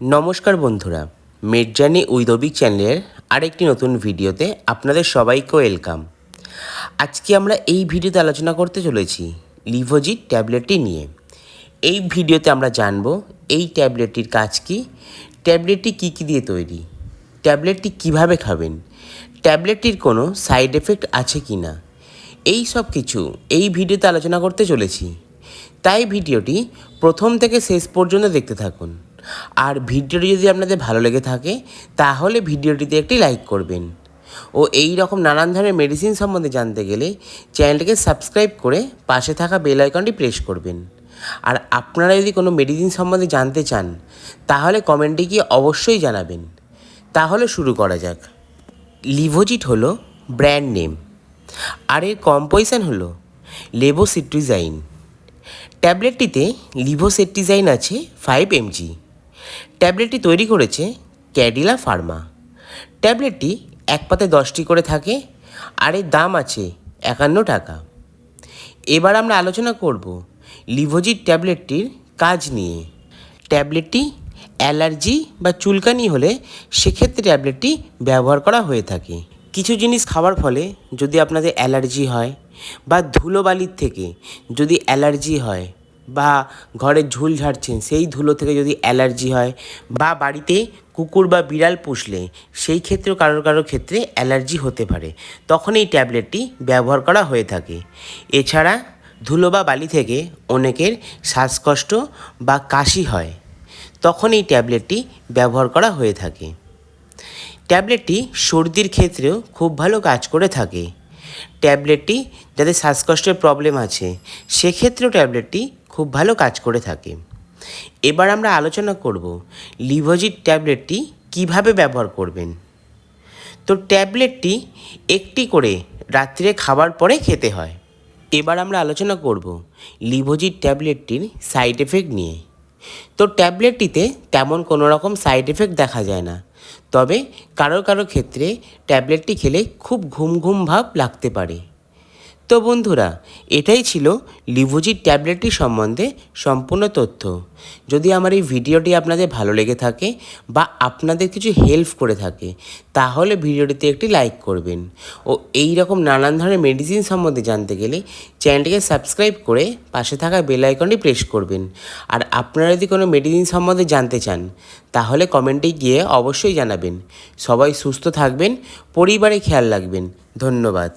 নমস্কার বন্ধুরা মেডজানি উইদবিক চ্যানেলের আরেকটি নতুন ভিডিওতে আপনাদের সবাইকে ওয়েলকাম। আজকে আমরা এই ভিডিওতে আলোচনা করতে চলেছি লিভোজিট ট্যাবলেটটি নিয়ে। এই ভিডিওতে আমরা জানব, এই ট্যাবলেটটির কাজ কী? ট্যাবলেটটি কী কী দিয়ে তৈরি? ট্যাবলেটটি কীভাবে খাবেন? ট্যাবলেটটির কোনো সাইড এফেক্ট আছে কি না? এই সব কিছু এই ভিডিওতে আলোচনা করতে চলেছি। তাই ভিডিওটি প্রথম থেকে শেষ পর্যন্ত দেখতে থাকুন। আর ভিডিওটি যদি আপনাদের ভালো লেগে থাকে, তাহলে ভিডিওটিতে একটি লাইক করবেন। ও এই রকম নানান ধরনের মেডিসিন সম্বন্ধে জানতে গেলে চ্যানেলটিকে সাবস্ক্রাইব করে পাশে থাকা বেল আইকনটি প্রেস করবেন। আর আপনারা যদি কোনো মেডিসিন সম্বন্ধে জানতে চান, তাহলে কমেন্টে গিয়ে অবশ্যই জানাবেন। তাহলে শুরু করা যাক। লিভোজিট হলো ব্র্যান্ড নেম আর এর কম্পোজিশন হলো লেবোসিট্রিজাইন ট্যাবলেটটিতে লিভোসেট্রিজাইন আছে ফাইভ এমজি ট্যাবলেটটি তৈরি করেছে ক্যাডিলা ফার্মা। ট্যাবলেটটি এক পাতে দশটি করে থাকে আর এর দাম আছে একান্ন টাকা। এবার আমরা আলোচনা করব লিভোজিট ট্যাবলেটটির কাজ নিয়ে। ট্যাবলেটটি অ্যালার্জি বা চুলকানি হলে সেক্ষেত্রে ট্যাবলেটটি ব্যবহার করা হয়ে থাকে। কিছু জিনিস খাওয়ার ফলে যদি আপনাদের অ্যালার্জি হয় বা ধুলোবালির থেকে যদি অ্যালার্জি হয় বা ঘরে ঝুল ঝাড়ছেন, সেই ধুলো থেকে যদি অ্যালার্জি হয় বা বাড়িতে কুকুর বা বিড়াল পুষলে, সেই ক্ষেত্রেও কারোর কারোর ক্ষেত্রে অ্যালার্জি হতে পারে। তখন এই ট্যাবলেটটি ব্যবহার করা হয়ে থাকে। এছাড়া ধুলো বা বালি থেকে অনেকের শ্বাসকষ্ট বা কাশি হয়। তখন এই ট্যাবলেটটি ব্যবহার করা হয়ে থাকে। ট্যাবলেটটি সর্দির ক্ষেত্রেও খুব ভালো কাজ করে থাকে। ট্যাবলেটটি যাদের শ্বাসকষ্টের প্রবলেম আছে, সেক্ষেত্রেও ট্যাবলেটটি খুব ভালো কাজ করে থাকে। এবার আমরা আলোচনা করব লিভোজিট ট্যাবলেটটি কীভাবে ব্যবহার করবেন। তো ট্যাবলেটটি একটি করে রাত্রে খাবার পরে খেতে হয়। এবার আমরা আলোচনা করব লিভোজিট ট্যাবলেটটির সাইড এফেক্ট নিয়ে। তো ট্যাবলেটটিতে তেমন কোনো রকম সাইড এফেক্ট দেখা যায় না। তবে কারও কারও ক্ষেত্রে ট্যাবলেটটি খেলে খুব ঘুম ঘুম ভাব লাগতে পারে। তো বন্ধুরা এটাই ছিল লিভোজিট ট্যাবলেটটি সম্বন্ধে সম্পূর্ণ তথ্য। যদি আমার এই ভিডিওটি আপনাদের ভালো লেগে থাকে বা আপনাদের কিছু হেল্প করে থাকে, তাহলে ভিডিওটিতে একটি লাইক করবেন। ও এই রকম নানান ধরনের মেডিসিন সম্বন্ধে জানতে গেলে চ্যানেলটিকে সাবস্ক্রাইব করে পাশে থাকা বেল আইকনটি প্রেস করবেন। আর আপনারা যদি কোনো মেডিসিন সম্বন্ধে জানতে চান, তাহলে কমেন্টে গিয়ে অবশ্যই জানাবেন। সবাই সুস্থ থাকবেন, পরিবারে খেয়াল রাখবেন। ধন্যবাদ।